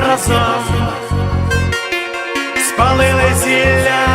разом. Спалили зілля,